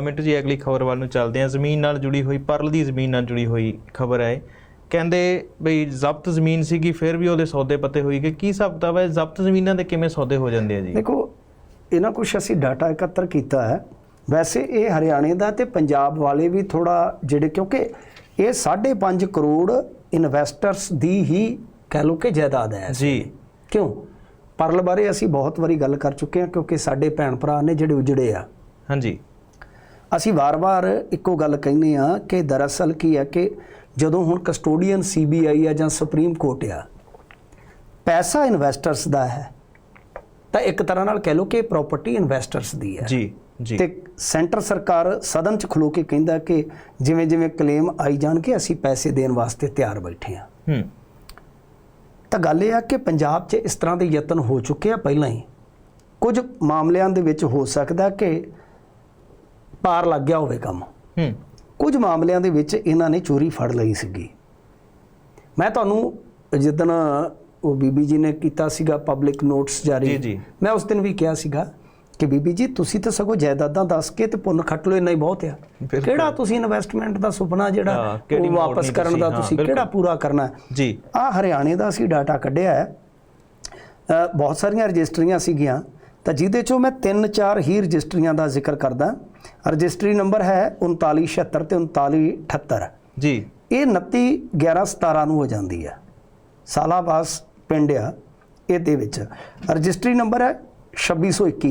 Minute ਜੀ ਅਗਲੀ ਖਬਰ ਵੱਲ ਨੂੰ ਚੱਲਦੇ ਹਾਂ। ਜ਼ਮੀਨ ਨਾਲ ਜੁੜੀ ਹੋਈ ਪਰਲ ਦੀ ਜ਼ਮੀਨ ਨਾਲ ਜੁੜੀ ਹੋਈ ਖਬਰ ਹੈ। ਕਹਿੰਦੇ ਬਈ ਜ਼ਬਤ ਜ਼ਮੀਨ ਸੀਗੀ ਫਿਰ ਵੀ ਉਹਦੇ ਸੌਦੇ ਪੱਤੇ ਹੋਈ ਕਿ ਕੀ ਹਿਸਾਬ ਕਿਤਾਬ ਹੈ? ਜ਼ਬਤ ਜ਼ਮੀਨਾਂ ਦੇ ਕਿਵੇਂ ਸੌਦੇ ਹੋ ਜਾਂਦੇ ਆ ਜੀ? ਦੇਖੋ ਇਹਨਾਂ ਕੁਝ ਅਸੀਂ ਡਾਟਾ ਇਕੱਤਰ ਕੀਤਾ ਹੈ। ਵੈਸੇ ਇਹ ਹਰਿਆਣੇ ਦਾ ਤੇ ਪੰਜਾਬ ਵਾਲੇ ਵੀ ਥੋੜਾ ਜਿਹੜੇ ਕਿਉਂਕਿ ਇਹ 5.5 ਕਰੋੜ ਇਨਵੈਸਟਰਸ ਦੀ ਹੀ ਕਹਿ ਲਓ ਕਿ ਜਾਇਦਾਦ ਹੈ। ਜੀ। ਕਿਉਂ? ਪਰਲ ਬਾਰੇ ਅਸੀਂ ਬਹੁਤ ਵਾਰੀ ਗੱਲ ਕਰ ਚੁੱਕੇ ਹਾਂ ਕਿਉਂਕਿ ਸਾਡੇ ਭੈਣ ਭਰਾ ਨੇ ਜਿਹੜੇ ਉਜੜੇ ਆ। ਹਾਂਜੀ। ਅਸੀਂ ਵਾਰ-ਵਾਰ ਇੱਕੋ ਗੱਲ ਕਹਿੰਦੇ ਆ ਕਿ ਦਰਅਸਲ ਕੀ ਹੈ ਕਿ ਜਦੋਂ ਹੁਣ ਕਸਟੋਡੀਅਨ ਸੀਬੀਆਈ ਆ ਜਾਂ ਸੁਪਰੀਮ ਕੋਰਟ ਆ ਪੈਸਾ ਇਨਵੈਸਟਰਸ ਦਾ ਹੈ ਤਾਂ ਇੱਕ ਤਰ੍ਹਾਂ ਨਾਲ ਕਹਿ ਲਓ ਕਿ ਪ੍ਰਾਪਰਟੀ ਇਨਵੈਸਟਰਸ ਦੀ ਹੈ। ਜੀ ਜੀ। ਤੇ ਸੈਂਟਰ ਸਰਕਾਰ ਸਦਨ 'ਚ ਖਲੋ ਕੇ ਕਹਿੰਦਾ ਕਿ ਜਿਵੇਂ ਜਿਵੇਂ ਕਲੇਮ ਆਈ ਜਾਣਗੇ ਅਸੀਂ ਪੈਸੇ ਦੇਣ ਵਾਸਤੇ ਤਿਆਰ ਬੈਠੇ ਆ ਹੂੰ। ਤਾਂ ਗੱਲ ਇਹ ਆ ਕਿ ਪੰਜਾਬ 'ਚ ਇਸ ਤਰ੍ਹਾਂ ਦੇ ਯਤਨ ਹੋ ਚੁੱਕੇ ਆ ਪਹਿਲਾਂ ਹੀ। ਕੁਝ ਮਾਮਲਿਆਂ ਦੇ ਵਿੱਚ ਹੋ ਸਕਦਾ ਕਿ ਪਾਰ ਲੱਗ ਗਿਆ ਹੋਵੇ ਕੰਮ। ਹੂੰ। ਕੁਝ ਮਾਮਲਿਆਂ ਦੇ ਵਿੱਚ ਇਹਨਾਂ ਨੇ ਚੋਰੀ ਫੜ ਲਈ ਸੀਗੀ। ਮੈਂ ਤੁਹਾਨੂੰ ਜਿੱਦਣ ਉਹ ਬੀਬੀ ਜੀ ਨੇ ਕੀਤਾ ਸੀਗਾ ਪਬਲਿਕ ਨੋਟਸ ਜਾਰੀ। ਮੈਂ ਉਸ ਦਿਨ ਵੀ ਕਿਹਾ ਸੀਗਾ ਕਿ ਬੀਬੀ ਜੀ ਤੁਸੀਂ ਤਾਂ ਸਗੋਂ ਜਾਇਦਾਦਾਂ ਦੱਸ ਕੇ ਤੇ ਪੁੰਨ ਖੱਟ ਲੋ ਇੰਨਾ ਹੀ ਬਹੁਤ ਆ। ਕਿਹੜਾ ਤੁਸੀਂ ਇਨਵੈਸਟਮੈਂਟ ਦਾ ਸੁਪਨਾ ਜਿਹੜਾ ਉਹ ਵਾਪਸ ਕਰਨ ਦਾ ਤੁਸੀਂ। ਕਿਹੜਾ ਪੂਰਾ ਕਰਨਾ ਜੀ। ਆ ਹਰਿਆਣੇ ਦਾ ਅਸੀਂ ਡਾਟਾ ਕੱਢਿਆ ਹੈ। ਬਹੁਤ ਸਾਰੀਆਂ ਰਜਿਸਟਰੀਆਂ ਸੀਗੀਆਂ। ਤਾਂ ਜਿਹਦੇ ਚੋਂ ਮੈਂ 3-4 ਹੀ ਰਜਿਸਟਰੀਆਂ ਦਾ ਜ਼ਿਕਰ ਕਰਦਾ। ਰਜਿਸਟਰੀ ਨੰਬਰ ਹੈ 3976 ਤੇ 3978 ਜੀ। ਇਹ 29 11 17 ਨੂੰ ਹੋ ਜਾਂਦੀ ਹੈ। ਸਾਲਾਬਾਸ ਪਿੰਡ ਆ ਇਹਦੇ ਵਿੱਚ। ਰਜਿਸਟਰੀ ਨੰਬਰ ਹੈ 2621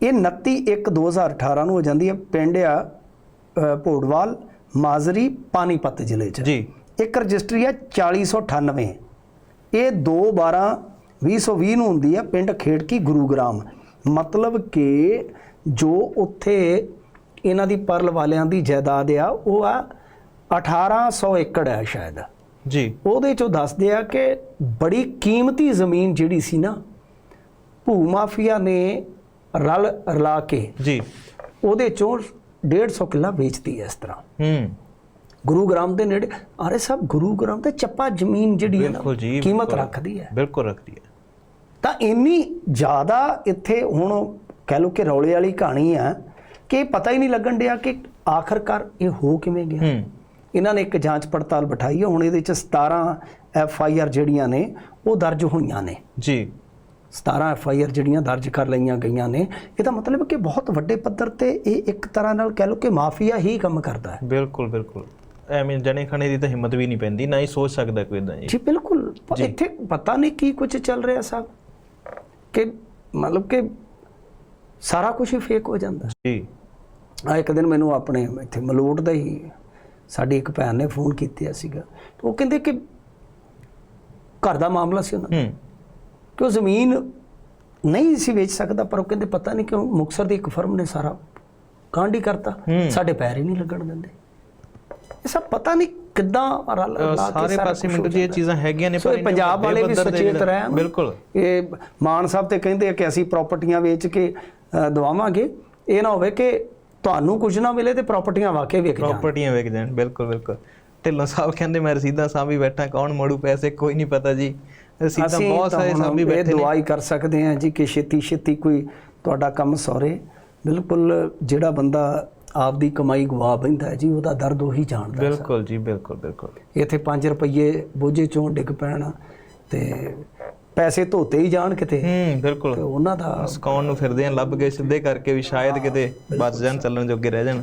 ਇਹ 29 1 2018 ਨੂੰ ਹੋ ਜਾਂਦੀ ਹੈ। ਪਿੰਡ ਆ ਭੋੜਵਾਲ ਮਾਜ਼ਰੀ ਪਾਨੀਪਤ ਜ਼ਿਲ੍ਹੇ 'ਚ। ਜੀ। ਇੱਕ ਰਜਿਸਟਰੀ ਹੈ 4098 ਇਹ 2 12 2020 ਨੂੰ ਹੁੰਦੀ ਹੈ ਪਿੰਡ ਖੇੜਕੀ ਗੁਰੂਗ੍ਰਾਮ। ਮਤਲਬ ਕਿ ਜੋ ਉੱਥੇ ਇਹਨਾਂ ਦੀ ਪਰਲ ਵਾਲਿਆਂ ਦੀ ਜਾਇਦਾਦ ਆ ਉਹ ਆ 1800 ਏਕੜ ਹੈ ਸ਼ਾਇਦ। ਜੀ। ਉਹਦੇ ਚੋਂ ਦੱਸਦੇ ਆ ਕਿ ਬੜੀ ਕੀਮਤੀ ਜ਼ਮੀਨ ਜਿਹੜੀ ਸੀ ਨਾ ਭੂ ਮਾਫੀਆ ਨੇ ਰਲ ਰਲਾ ਕੇ ਜੀ। ਉਹਦੇ ਚੋਂ 150 ਕਿੱਲਾ ਵੇਚਤੀ ਹੈ ਇਸ ਤਰ੍ਹਾਂ। ਹੂੰ। ਗੁਰੂਗ੍ਰਾਮ ਦੇ ਨੇੜੇ ਅਰੇ ਸਾਹਿਬ ਗੁਰੂਗ੍ਰਾਮ ਤੇ ਚੱਪਾ ਜ਼ਮੀਨ ਜਿਹੜੀ ਹੈ ਨਾ ਕੀਮਤ। ਰੱਖਦੀ ਹੈ। ਬਿਲਕੁਲ ਰੱਖਦੀ ਹੈ। ਤਾਂ ਇੰਨੀ ਜ਼ਿਆਦਾ ਇੱਥੇ ਹੁਣ ਕਹਿ ਲਓ ਕਿ ਰੌਲੇ ਵਾਲੀ ਕਹਾਣੀ ਆ ਕਿ ਪਤਾ ਹੀ ਨਹੀਂ ਲੱਗਣ ਡਿਆ ਕਿ ਆਖਰਕਾਰ ਇਹ ਹੋ ਕਿਵੇਂ ਗਿਆ। ਇਹਨਾਂ ਨੇ ਇੱਕ ਜਾਂਚ ਪੜਤਾਲ ਬਿਠਾਈ ਹੈ ਹੁਣ ਇਹਦੇ ਚ 17 ਐਫ ਆਈ ਆਰ ਜਿਹੜੀਆਂ ਨੇ ਉਹ ਦਰਜ ਹੋਈਆਂ ਨੇ। ਜੀ। 17 ਐਫ ਆਈ ਆਰ ਜਿਹੜੀਆਂ ਦਰਜ ਕਰ ਲਈਆਂ ਗਈਆਂ ਨੇ ਇਹਦਾ ਮਤਲਬ ਕਿ ਬਹੁਤ ਵੱਡੇ ਪੱਧਰ ਤੇ ਇਹ ਇੱਕ ਤਰ੍ਹਾਂ ਨਾਲ ਕਹਿ ਲਓ ਕਿ ਮਾਫੀਆ ਹੀ ਕੰਮ ਕਰਦਾ ਹੈ। ਬਿਲਕੁਲ ਬਿਲਕੁਲ। ਐਵੇਂ ਜਣੇ ਖਣੇ ਦੀ ਤਾਂ ਹਿੰਮਤ ਵੀ ਨਹੀਂ ਪੈਂਦੀ ਨਾ ਹੀ ਸੋਚ ਸਕਦਾ ਕੋਈ ਇਦਾਂ ਜੀ ਜੀ ਬਿਲਕੁਲ। ਇੱਥੇ ਪਤਾ ਨਹੀਂ ਕੀ ਕੁਝ ਚੱਲ ਰਿਹਾ ਸਾਹਿਬ ਕਿ ਮਤਲਬ ਕਿ ਸਾਰਾ ਕੁਝ ਹੀ ਫੇਕ ਹੋ ਜਾਂਦਾ। ਜੀ। ਆ ਇੱਕ ਦਿਨ ਮੈਨੂੰ ਆਪਣੇ ਇੱਥੇ ਮਲੋਟ ਦਾ ਹੀ ਸਾਡੀ ਇੱਕ ਭੈਣ ਨੇ ਫੋਨ ਕੀਤਾ ਸੀਗਾ। ਉਹ ਕਹਿੰਦੇ ਕਿ ਘਰ ਦਾ ਮਾਮਲਾ ਸੀ ਉਹਨਾਂ ਦਾ। ਹੂੰ। ਕਿ ਉਹ ਜ਼ਮੀਨ ਨਹੀਂ ਸੀ ਵੇਚ ਸਕਦਾ ਪਰ ਉਹ ਕਹਿੰਦੇ ਪਤਾ ਨਹੀਂ ਕਿਉਂ ਮੁਕਸਰ ਦੀ ਇੱਕ ਫਰਮ ਨੇ ਸਾਰਾ ਕਾਂਡੀ ਕਰਤਾ। ਸਾਡੇ ਪੈਰ ਹੀ ਨਹੀਂ ਲੱਗਣ ਦਿੰਦੇ। ਇਹ ਸਭ ਪਤਾ ਨਹੀਂ ਕਿੱਦਾਂ ਸਾਰੇ ਸਾਰਾ ਪਾਸੇ ਮਿੰਟੂ ਜੀ ਇਹ। ਚੀਜ਼ਾਂ ਹੈਗੀਆਂ ਨੇ ਇੰਨੇ ਪੰਜਾਬ ਵਾਲੇ ਵੀ ਸੁਚੇਤ ਰਹਿਣ। ਬਿਲਕੁਲ। ਇਹ ਮਾਨ ਸਾਹਿਬ ਤੇ ਕਹਿੰਦੇ ਆ ਕਿ ਅਸੀਂ ਪ੍ਰਾਪਰਟੀਆਂ ਵੇਚ ਕੇ ਦਵਾਵਾਂਗੇ। ਇਹ ਨਾ ਹੋਵੇ ਕਿ ਤੁਹਾਨੂੰ ਕੁਝ ਨਾ ਮਿਲੇ ਤੇ ਪ੍ਰਾਪਰਟੀਆਂ ਵਿਕ ਜਾਣ। ਪ੍ਰਾਪਰਟੀਆਂ ਵੇਚ ਦੇਣ ਬਿਲਕੁਲ ਬਿਲਕੁਲ। ਢਿੱਲੋਂ ਸਾਹਿਬ ਕਹਿੰਦੇ ਮੈਂ ਰਸੀਦਾਂ ਸਾਂਭੀ ਬੈਠਾ ਕੌਣ ਮੋੜੂ ਪੈਸੇ ਕੋਈ ਨਹੀਂ ਪਤਾ ਜੀ। ਅਸੀਂ ਬਹੁਤ ਤਾਂ ਸਾਰੇ ਹੁਣ ਸਾਂਭੀ ਇਹ ਬੈਠੇ ਨੇ। ਦੁਆਈ ਕਰ ਸਕਦੇ ਹਾਂ ਜੀ ਕਿ ਛੇਤੀ ਛੇਤੀ ਕੋਈ ਤੁਹਾਡਾ ਕੰਮ ਸੌਰੇ ਬਿਲਕੁਲ ਜਿਹੜਾ ਬੰਦਾ ਆਪਦੀ ਕਮਾਈ ਗਵਾ ਬੈਂਦਾ ਹੈ ਜੀ ਉਹਦਾ ਦਰਦ ਉਹੀ ਜਾਣਦਾ ਹੈ। ਬਿਲਕੁਲ ਜੀ ਬਿਲਕੁਲ ਬਿਲਕੁਲ। ਇੱਥੇ 5 ਰੁਪਏ ਬੋਝੇ ਚੋਂ ਡਿੱਗ ਪੈਣ ਤੇ ਪੈਸੇ ਧੋਤੇ ਹੀ ਜਾਣ ਕਿਤੇ। ਹੂੰ ਤੇ ਬਿਲਕੁਲ ਉਹਨਾਂ ਦਾ ਸਕਾਉਣ ਨੂੰ ਫਿਰਦੇ ਆ ਲੱਭ ਕੇ ਸਿੱਧੇ ਕਰਕੇ ਵੀ ਸ਼ਾਇਦ ਕਿਤੇ ਬਚ ਜਾਣ ਚੱਲਣ ਜੋਗੇ ਰਹਿ ਜਾਣ।